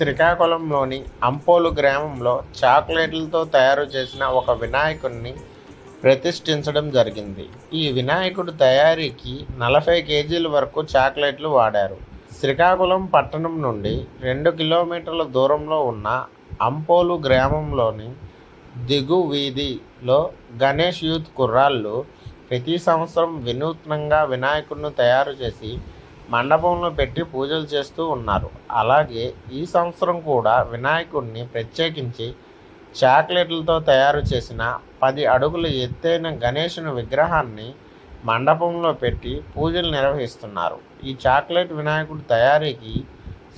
శ్రీకాకుళంలోని అంపోలు గ్రామంలో చాక్లెట్లతో తయారు చేసిన ఒక వినాయకుడిని ప్రతిష్ఠించడం జరిగింది. ఈ వినాయకుడు తయారీకి నలభై కేజీల వరకు చాక్లెట్లు వాడారు. శ్రీకాకుళం పట్టణం నుండి రెండు కిలోమీటర్ల దూరంలో ఉన్న అంపోలు గ్రామంలోని దిగు వీధిలో గణేష్ యూత్ కుర్రాళ్ళు ప్రతి సంవత్సరం వినూత్నంగా వినాయకుడిని తయారు చేసి మండపంలో పెట్టి పూజలు చేస్తూ ఉన్నారు. అలాగే ఈ సంవత్సరం కూడా వినాయకుడిని ప్రత్యేకించి చాక్లెట్లతో తయారు చేసిన పది అడుగుల ఎత్తైన గణేషుని విగ్రహాన్ని మండపంలో పెట్టి పూజలు నిర్వహిస్తున్నారు. ఈ చాక్లెట్ వినాయకుడి తయారీకి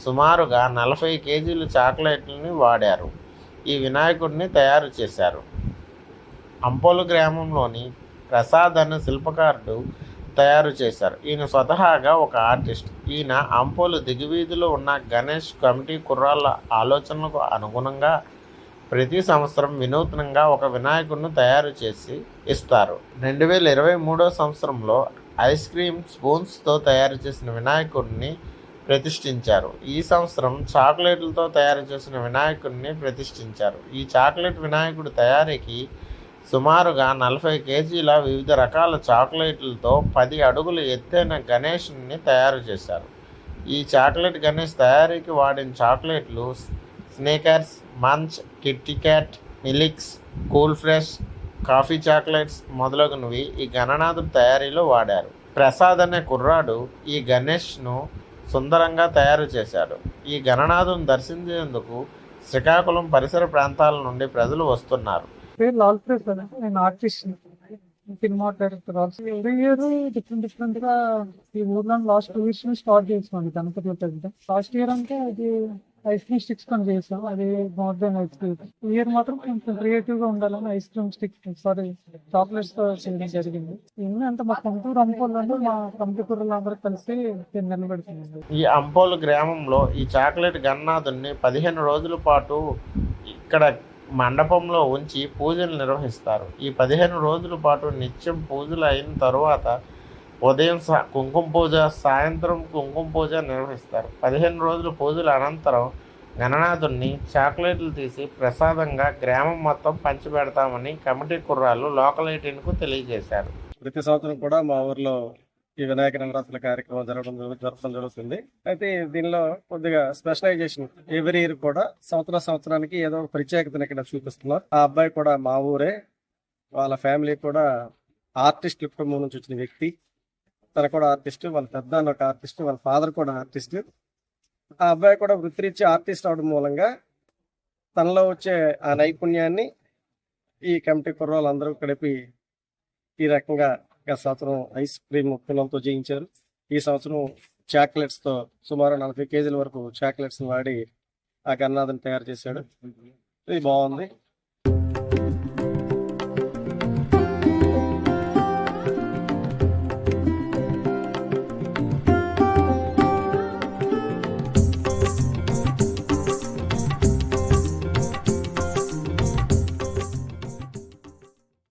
సుమారుగా నలభై కేజీల చాక్లెట్లని వాడారు. ఈ వినాయకుడిని తయారు చేశారు. అంపోలు గ్రామంలోని ప్రసాద్ అనే శిల్పకారుడు తయారు చేశారు. ఈయన స్వతహాగా ఒక ఆర్టిస్ట్. ఈయన అంపోలు దిగువీధిలో ఉన్న గణేష్ కమిటీ కుర్రాళ్ళ ఆలోచనలకు అనుగుణంగా ప్రతి సంవత్సరం వినూత్నంగా ఒక వినాయకుడిని తయారు చేసి ఇస్తారు. రెండు వేల ఇరవై మూడో సంవత్సరంలో ఐస్ క్రీమ్ స్పూన్స్తో తయారు చేసిన వినాయకుడిని ప్రతిష్ఠించారు. ఈ సంవత్సరం చాక్లెట్లతో తయారు చేసిన వినాయకుడిని ప్రతిష్ఠించారు. ఈ చాక్లెట్ వినాయకుడి తయారీకి సుమారుగా నలభై కేజీల వివిధ రకాల చాక్లెట్లతో పది అడుగులు ఎత్తైన గణేష్ని తయారు చేశారు. ఈ చాక్లెట్ గణేష్ తయారీకి వాడిన చాక్లెట్లు స్నేకర్స్ మంచ్ కిట్టి మిలిక్స్ కూల్ ఫ్రెష్ కాఫీ చాక్లెట్స్ మొదలగునవి ఈ గణనాథుడు తయారీలో వాడారు. ప్రసాద్ అనే కుర్రాడు ఈ గణేష్ను సుందరంగా తయారు చేశాడు. ఈ గణనాథుని దర్శించేందుకు శ్రీకాకుళం పరిసర ప్రాంతాల నుండి ప్రజలు వస్తున్నారు. పేరు లాల్ ప్రసాద్ నేను artist cinema director also every year different డిఫరెంట్గా ఈ ఊర్లో లాస్ట్ టూ ఇయర్స్ నుంచి స్టార్ట్ చేసాం గణపతి పెద్ద లాస్ట్ ఇయర్ అంటే అది ఐస్ క్రీమ్ స్టిక్స్ కొని చేసాం. అది more than ice cream year మాత్రం కొంచెం క్రియేటివ్గా ఉండాలని ఐస్ క్రీమ్ స్టిక్ సారీ చాక్లెట్స్తో చేయడం జరిగింది. ఇన్ని అంత మా కంటూరు అనుకోవాలంటే మా కమిటీ కూరలు అందరూ కలిసి నిలబెడుతుంది ఈ అంపోలు గ్రామంలో ఈ చాక్లెట్ గన్నాథుని పదిహేను రోజుల పాటు ఇక్కడ మండపంలో ఉంచి పూజలు నిర్వహిస్తారు. ఈ పదిహేను రోజుల పాటు నిత్యం పూజలు అయిన తరువాత ఉదయం సా కుంకుమ పూజ సాయంత్రం కుంకుమ పూజ నిర్వహిస్తారు. పదిహేను రోజుల పూజల అనంతరం గణనాథుని చాక్లెట్లు తీసి ప్రసాదంగా గ్రామం మొత్తం పంచిపెడతామని కమిటీ కుర్రాళ్ళు లోకల్ ఎయిటీన్కు తెలియజేశారు. ప్రతి సంవత్సరం కూడా మా ఊర్లో ఈ వినాయక నవరాత్రుల కార్యక్రమం జరగడం జరగడం జరపడం జరుగుతుంది. అయితే దీనిలో కొద్దిగా స్పెషలైజేషన్ ఎవ్రీ ఇయర్ కూడా సంవత్సర సంవత్సరానికి ఏదో ఒక ప్రత్యేకతను ఇక్కడ చూపిస్తున్నారు. ఆ అబ్బాయి కూడా మా ఊరే. వాళ్ళ ఫ్యామిలీ కూడా ఆర్టిస్ట్ కుటుంబం నుంచి వచ్చిన వ్యక్తి. తన కూడా ఆర్టిస్ట్ వాళ్ళ పెద్ద ఒక ఆర్టిస్ట్ వాళ్ళ ఫాదర్ కూడా ఆర్టిస్ట్ ఆ అబ్బాయి కూడా వృత్తిరీత్యా ఆర్టిస్ట్ అవడం మూలంగా తనలో వచ్చే ఆ నైపుణ్యాన్ని ఈ కమిటీ కుర్రాళ్ళందరూ కలిపి ఈ రకంగా గత సంవత్సరం ఐస్ క్రీమ్ పిల్లలతో జయించారు ఈ సంవత్సరం చాక్లెట్స్తో సుమారు నలభై కేజీల వరకు చాక్లెట్స్ వాడి ఆ గన్నాథం తయారు చేశాడు. ఇది బాగుంది.